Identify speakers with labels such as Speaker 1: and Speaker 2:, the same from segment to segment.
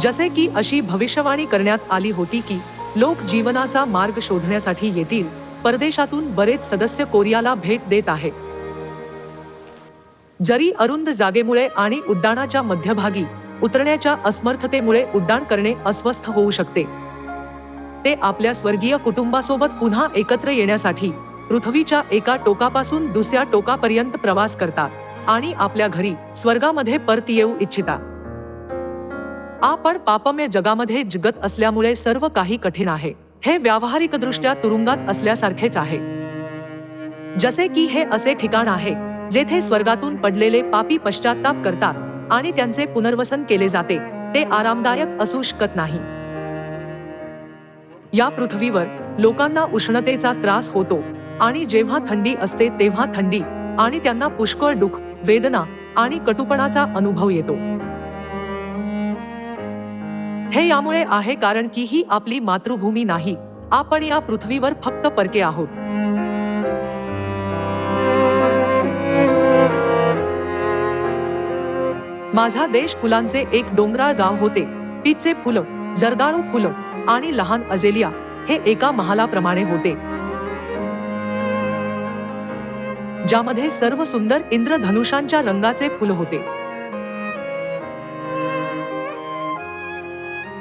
Speaker 1: जसे की अशी भविष्यवाणी करण्यात आली होती की लोक जीवनाचा मार्ग शोधण्यासाठी येतील परदेशातून बरेच सदस्य कोरियाला भेट देत आहेत. जरी अरुंद जागेमुळे आणि उड्डाणाच्या मध्यभागी उतरण्याच्या असमर्थतेमुळे उड्डाण करणे अस्वस्थ होऊ शकते. ते आपल्या स्वर्गीय कुटुंबासोबत पुन्हा एकत्र येण्यासाठी पृथ्वीच्या एका टोकापासून दुसऱ्या टोकापर्यंत प्रवास करतात आणि आपल्या घरी स्वर्गामध्ये परत येऊ इच्छितात. आपण पापम्य जगामध्ये जगत असल्यामुळे सर्व काही कठीण आहे. हे व्यावहारिकदृष्ट्या तुरुंगात असल्यासारखेच आहे. जसे की हे असे ठिकाण आहे जेथे स्वर्गातून पडलेले पापी पश्चाताप करतात आणि त्यांचे पुनर्वसन केले जाते ते आरामदायक असू शकत नाही. या पृथ्वीवर लोकांना उष्णतेचा त्रास होतो आणि जेव्हा थंडी असते तेव्हा थंडी आणि त्यांना पुष्कळ दुःख वेदना आणि कटुपणाचा अनुभव येतो. हे यामुळे आहे कारण की ही आपली मातृभूमी नाही. आपण या पृथ्वीवर फक्त परके आहोत. माझा देश फुलांचे एक डोंगराळ गाव होते. पिचे फुलं जर्दाळू फुलं आणि लहान अजेलिया हे एका महालाप्रमाणे होते. ज्यामध्ये सर्व सुंदर इंद्रधनुषांच्या रंगाचे फुल होते.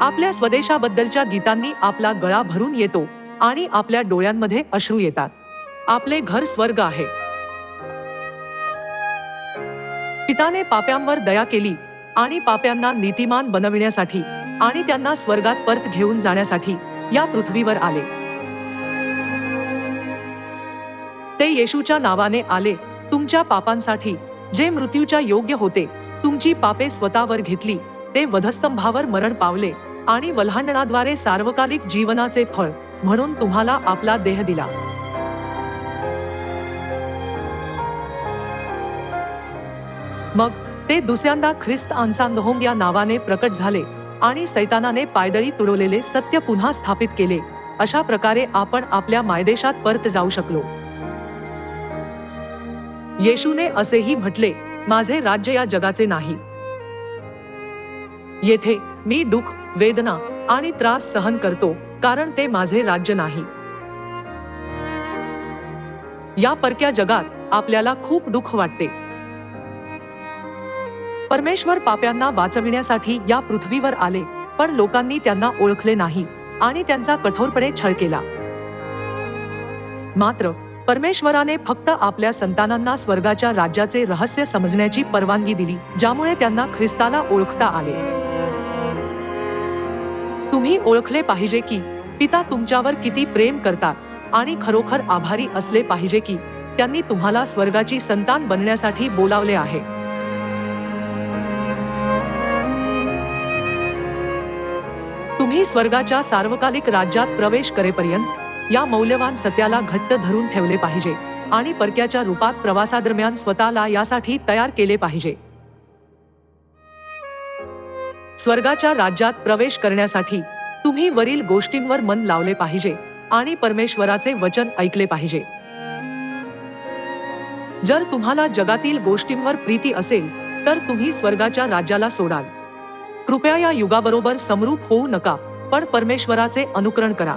Speaker 1: आपल्या स्वदेशाबद्दलच्या गीतांनी आपला गळा भरून येतो आणि आपल्या डोळ्यांमध्ये अश्रू येतात. आपले घर स्वर्ग आहे. पिताने पाप्यांवर दया केली आणि पाप्यांना नीतिमान बनविण्यासाठी आणि त्यांना स्वर्गात परत घेऊन जाण्यासाठी या पृथ्वीवर आले. ते येशूच्या नावाने आले तुमच्या पापांसाठी जे मृत्यूच्या योग्य होते तुमची पापे स्वतःवर घेतली ते वधस्तंभावर मरण पावले आणि वल्हांडणाद्वारे सार्वकालिक जीवनाचे फळ म्हणून तुम्हाला आपला देह दिला. मग ते दुसऱ्यांदा ख्रिस्त आनसांदहोम या नावाने प्रकट झाले आणि सैतानाने पायदळी तुडवलेले सत्य पुन्हा स्थापित केले. अशा प्रकारे आपण आपल्या मायदेशात परत जाऊ शकलो. येशूने असेही म्हटले माझे राज्य या जगाचे नाही. येथे मी दुःख वेदना आणि त्रास सहन करतो कारण ते माझे राज्य नाही. या परक्या जगात आपल्याला खूप दुःख वाटते. परमेश्वर पाप्यांना वाचविण्यासाठी या पृथ्वीवर आले पण लोकांनी त्यांना ओळखले नाही आणि त्यांचा कठोरपणे छळ केला. मात्र परमेश्वराने फक्त आपल्या संतानांना स्वर्गाच्या राज्याचे रहस्य समजण्याची परवानगी दिली ज्यामुळे त्यांना ख्रिस्ताला ओळखता आले. तुम्ही ओळखले पाहिजे की पिता तुमच्यावर किती प्रेम करतात आणि खरोखर आभारी असले पाहिजे की त्यांनी तुम्हाला स्वर्गाची संतान बनण्यासाठी बोलावले आहे. तुम्ही स्वर्गाच्या सार्वकालिक राज्यात प्रवेश करेपर्यंत या मौल्यवान सत्याला घट्ट धरून ठेवले पाहिजे आणि परक्याच्या रूपात प्रवासादरम्यान स्वतःला यासाठी तयार केले पाहिजे. स्वर्गाच्या राज्यात प्रवेश करण्यासाठी तुम्ही वरील गोष्टींवर मन लावले पाहिजे आणि परमेश्वराचे वचन ऐकले पाहिजे. जर तुम्हाला जगातील गोष्टींवर प्रीती असेल तर तुम्ही स्वर्गाच्या राज्याला सोडाल. कृपया या युगाबरोबर समरूप होऊ नका पण परमेश्वराचे अनुकरण करा.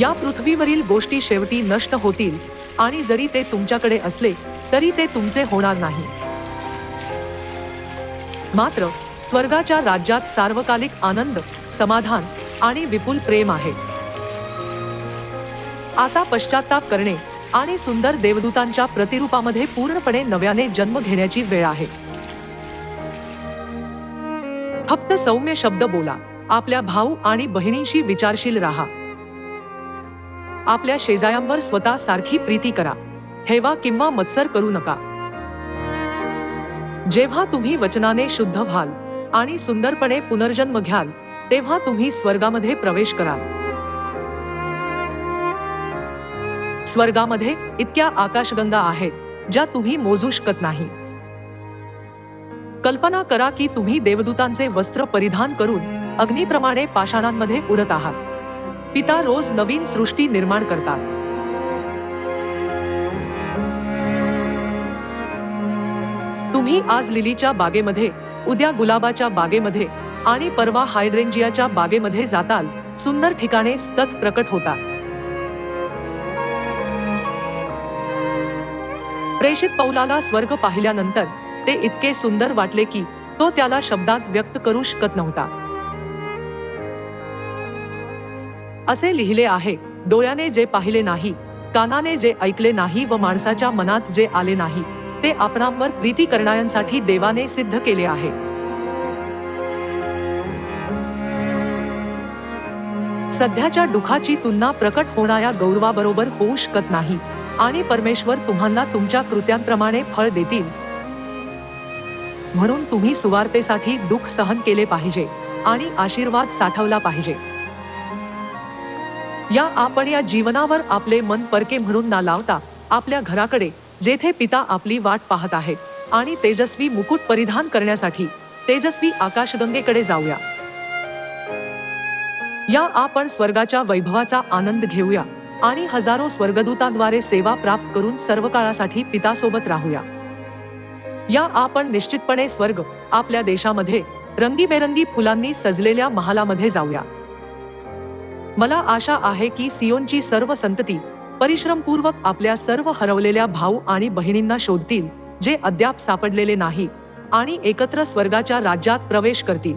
Speaker 1: या पृथ्वीवरील गोष्टी शेवटी नष्ट होतील आणि जरी ते तुमच्याकडे असले तरी ते तुमचे होणार नाही. मात्र स्वर्गाच्या राज्यात सार्वकालिक आनंद समाधान आणि विपुल प्रेम आहे. आता पश्चाताप करणे आणि सुंदर देवदूतांच्या प्रतिरूपामध्ये पूर्णपणे नव्याने जन्म घेण्याची वेळ आहे. फक्त सौम्य शब्द बोला आपल्या भाऊ आणि बहिणींशी विचारशील राहा. आपल्या शेजायांवर स्वतः सारखी प्रीती करा. हेवा किंवा मत्सर करू नका. जेव्हा तुम्ही वचनाने शुद्ध व्हाल आणि सुंदरपणे पुनर्जन्म घ्याल तेव्हा तुम्ही स्वर्गामध्ये प्रवेश कराल. स्वर्गामध्ये इतक्या आकाशगंगा आहेत ज्या तुम्ही मोजू शकत नाही. कल्पना करा की तुम्ही देवदूतांचे वस्त्र परिधान करून अग्निप्रमाणे पाषाणांमध्ये उडत आहात. पिता रोज नवीन सृष्टी निर्माण करतात. तुम्ही आज लिलीच्या बागेमध्ये उद्या गुलाबाच्या बागेमध्ये आणि परवा हायड्रेंजियाच्या बागेमध्ये जाताल. सुंदर ठिकाणे सतत प्रकट होता. प्रेषित पौलाला स्वर्ग पाहिल्यानंतर ते इतके सुंदर वाटले की तो त्याला शब्दात व्यक्त करू शकत नव्हता. असे लिहिले आहे डोळ्याने जे पाहिले नाही कानाने जे ऐकले नाही व माणसाच्या मनात जे आले नाही. ते आपणांवर प्रीती करणाऱ्यांसाठी देवाने सिद्ध केले आहे. सध्याच्या दुखाची तुलना प्रकट होणाऱ्या गौरवाबरोबर होऊ शकत नाही आणि परमेश्वर तुम्हाला तुमच्या कृत्यांप्रमाणे फळ देतील. म्हणून तुम्ही सुवार्तेसाठी दुःख सहन केले पाहिजे आणि आशीर्वाद साठवला पाहिजे. या आपण या जीवनावर आपले मन परके म्हणून ना लावता आपल्या घराकडे जेथे पिता आपली वाट पाहत आहेत आणि तेजस्वी मुकुट परिधान करण्यासाठी तेजस्वी आकाशगंगेकडे जाऊया. या आपण स्वर्गाच्या वैभवाचा आनंद घेऊया आणि हजारो स्वर्गदूतांद्वारे सेवा प्राप्त करून सर्व काळासाठी पितासोबत राहूया. या आपण निश्चितपणे स्वर्ग आपल्या देशामध्ये रंगीबेरंगी फुलांनी सजलेल्या महालामध्ये जाऊया. मला आशा आहे की सियोनची सर्व संतती परिश्रमपूर्वक आपल्या सर्व हरवलेल्या भाऊ आणि बहिणींना शोधतील जे अद्याप सापडलेले नाही आणि एकत्र स्वर्गाच्या राज्यात प्रवेश करतील.